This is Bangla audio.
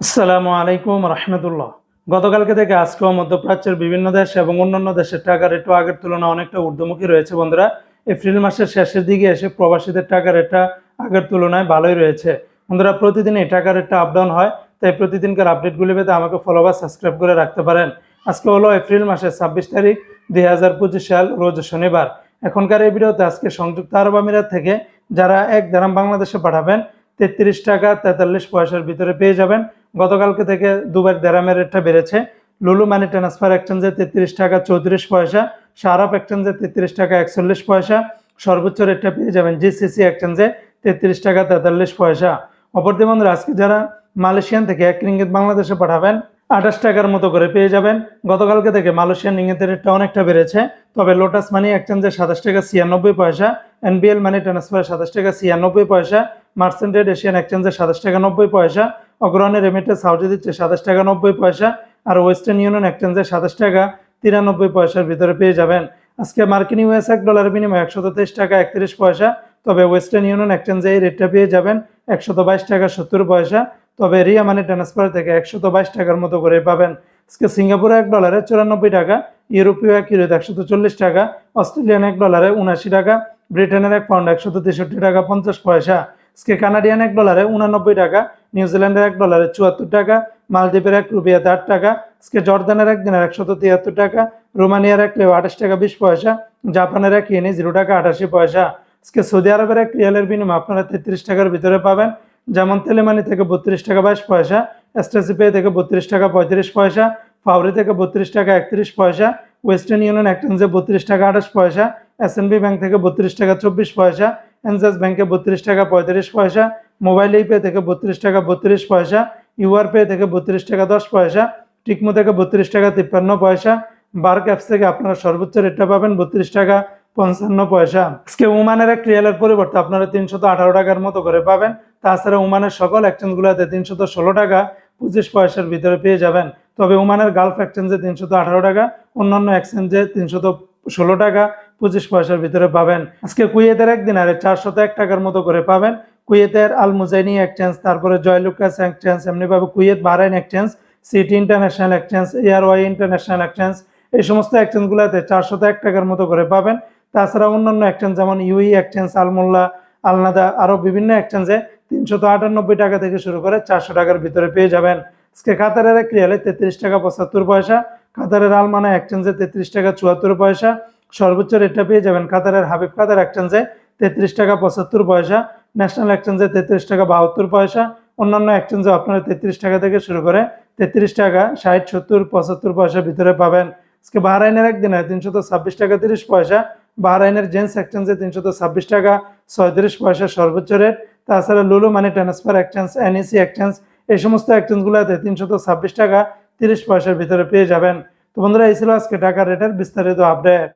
আসসালামু আলাইকুম রহমতুল্লাহ। গতকালকে থেকে আজকেও মধ্যপ্রাচ্যের বিভিন্ন দেশ এবং অন্যান্য দেশের টাকা রেটও আগের তুলনায় অনেকটা ঊর্ধ্বমুখী রয়েছে, বন্ধুরা। এপ্রিল মাসের শেষের দিকে এসে প্রবাসীদের টাকা রেটটা আগের তুলনায় ভালোই রয়েছে। বন্ধুরা প্রতিদিন এই টাকা রেটটা আপ ডাউন হয়, তাই প্রতিদিনকার আপডেটগুলি পেতে আমাকে ফলো বা সাবস্ক্রাইব করে রাখতে পারেন। আজকে হলো এপ্রিল মাসের ছাব্বিশ তারিখ, দুই হাজার পঁচিশ সাল, রোজ শনিবার। এখনকার এই ভিডিওতে আজকে সংযুক্ত আরব আমিরাত থেকে যারা এক দারাম বাংলাদেশে পাঠাবেন, তেত্রিশ টাকা তেতাল্লিশ পয়সার ভিতরে পেয়ে যাবেন। গতকালকে থেকে দুবার দেরামের রেটটা বেড়েছে। লুলু মানি ট্রান্সফার এক্সচেঞ্জে তেত্রিশ টাকা চৌত্রিশ পয়সা সারাপ এক্সচেঞ্জে তেত্রিশ টাকা একচল্লিশ পয়সা, সর্বোচ্চ রেটটা পেয়ে যাবেন জিসিসি এক্সচেঞ্জে তেত্রিশ টাকা তেতাল্লিশ পয়সা। অপরদি বন্ধুরা, আজকে যারা মালয়েশিয়ান থেকে এক রিঙ্গিত বাংলাদেশে পাঠাবেন, আঠাশ টাকার মতো করে পেয়ে যাবেন। গতকালকে থেকে মালয়েশিয়ান রিঙ্গিতের রেটটা অনেকটা বেড়েছে, তবে লোটাস মানি এক্সচেঞ্জে সাতাশ টাকা ছিয়ানব্বই পয়সা, এনবিএল মানি ট্রান্সফারে সাতাশ টাকা ছিয়ানব্বই পয়সা মার্সেন্টেড এশিয়ান এক্সচেঞ্জে সাতাশ টাকা নব্বই পয়সা অগ্রহণে রেমিটে সাউদি দিচ্ছে সাতাশ টাকা নব্বই পয়সা আর ওয়েস্টার্ন ইউনিয়ন এক্সচেঞ্জে সাতাশ টাকা তিরানব্বই পয়সার ভিতরে পেয়ে যাবেন। আজকে মার্কিন ইউএস এক ডলারের বিনিময়ে একশত তেইশ টাকা একত্রিশ পয়সা, তবে ওয়েস্টার্ন ইউনিয়ন এক্সচেঞ্জে এই রেটটা পেয়ে যাবেন একশত বাইশ টাকা সত্তর পয়সা, তবে রিয়া মানি ট্রান্সফার থেকে একশত বাইশ টাকার মতো করে পাবেন। আজকে সিঙ্গাপুরে এক ডলারে চুরানব্বই টাকা, ইউরোপীয় এক ইউরোতে একশত চল্লিশ টাকা, অস্ট্রেলিয়ান এক ডলারে উনাশি টাকা, ব্রিটেনের এক পাউন্ড একশত তেষট্টি টাকা পঞ্চাশ পয়সা। আজকে কানাডিয়ান এক ডলারে উনানব্বই টাকা নিউজিল্যান্ডের এক ডলারে চুয়াত্তর টাকা মালদ্বীপের এক রুপিয়াতে আট টাকা, আজকে জর্দানের এক দিনের একশত তিয়াত্তর টাকা রোমানিয়ার এক লেও আঠাশ টাকা বিশ পয়সা জাপানের এক ইয়েনি জিরো টাকা আটাশি পয়সা। আজকে সৌদি আরবের এক রিয়ালের বিনিময় আপনারা তেত্রিশ টাকার ভিতরে পাবেন, যেমন তেলেমানি থেকে বত্রিশ টাকা বাইশ পয়সা এসটিসি পে থেকে বত্রিশ টাকা পঁয়ত্রিশ পয়সা ফাউরি থেকে বত্রিশ টাকা একত্রিশ পয়সা ওয়েস্টার্ন ইউনিয়ন এক্সচেঞ্জে বত্রিশ টাকা আঠাশ পয়সা এসএনবি ব্যাংক থেকে বত্রিশ টাকা চব্বিশ পয়সা এনজাস ব্যাংকে বত্রিশ টাকা পঁয়ত্রিশ পয়সা, মোবাইল পে থেকে বত্রিশ টাকা বত্রিশ পয়সা, ইউআর পে থেকে বত্রিশ টাকা দশ পয়সা, টিকমো থেকে বত্রিশ টাকা তিপ্পান্ন পয়সা, বার্ক অ্যাপস থেকে আপনারা সর্বোচ্চ রেটটা পাবেন বত্রিশ টাকা পঞ্চান্ন পয়সা। আজকে উমানের এক রিয়ালের পরিবর্তে আপনারা তিনশত আঠারো টাকার মতো করে পাবেন। তাছাড়া উমানের সকল এক্সচেঞ্জগুলোতে তিনশত ষোলো টাকা পঁচিশ পয়সার ভিতরে পেয়ে যাবেন। তবে উমানের গালফ এক্সচেঞ্জে তিনশত আঠারো টাকা, অন্যান্য এক্সচেঞ্জে তিনশত ষোলো টাকা পঁচিশ পয়সার ভিতরে পাবেন। আজকে কুয়েতের একদিন আরে চারশত এক টাকার মতো করে পাবেন। কুয়েতের আল মুজাইনি এক্সচেঞ্জ, তারপরে জয়লুকাস এক্সচেঞ্জ, এমনিভাবে Kuwait Bahrain exchange, city international exchange এয়ারওয়াই international exchange, এই সমস্ত এক্সচেঞ্জগুলোতে চারশত এক টাকার মতো করে পাবেন। তাছাড়া অন্যান্য এক্সচেঞ্জ যেমন ইউই এক্সচেঞ্জ, আলমোল্লা, আলনাদা, আরও বিভিন্ন এক্সচেঞ্জে তিনশত আটানব্বই টাকা থেকে শুরু করে চারশো টাকার ভিতরে পেয়ে যাবেন। আজকে কাতারের এক রিয়ালে তেত্রিশ টাকা পঁচাত্তর পয়সা, কাতারের আলমানা এক্সচেঞ্জে তেত্রিশ টাকা চুয়াত্তর পয়সা সর্বোচ্চ রেটটা পেয়ে যাবেন কাতারের হাবিব কাতার এক্সচেঞ্জে তেত্রিশ টাকা পঁচাত্তর পয়সা ন্যাশনাল এক্সচেঞ্জে তেত্রিশ টাকা বাহাত্তর পয়সা, অন্যান্য এক্সচেঞ্জে আপনারা তেত্রিশ টাকা থেকে শুরু করে তেত্রিশ টাকা, ষাট, সত্তর, পঁচাত্তর পয়সার ভিতরে পাবেন। আজকে বাহরাইনের একদিনে তিনশত ছাব্বিশ টাকা তিরিশ পয়সা, বাহরাইনের জেন্টস এক্সচেঞ্জে তিনশত ছাব্বিশ টাকা ছয়ত্রিশ পয়সা সর্বোচ্চ রেট তাছাড়া Lulu money transfer exchange NEC exchange এই সমস্ত এক্সচেঞ্জগুলোতে তিনশত ছাব্বিশ টাকা তিরিশ পয়সার ভিতরে পেয়ে যাবেন। তো বন্ধুরা, এই ছিল আজকে টাকার রেটের বিস্তারিত আপডেট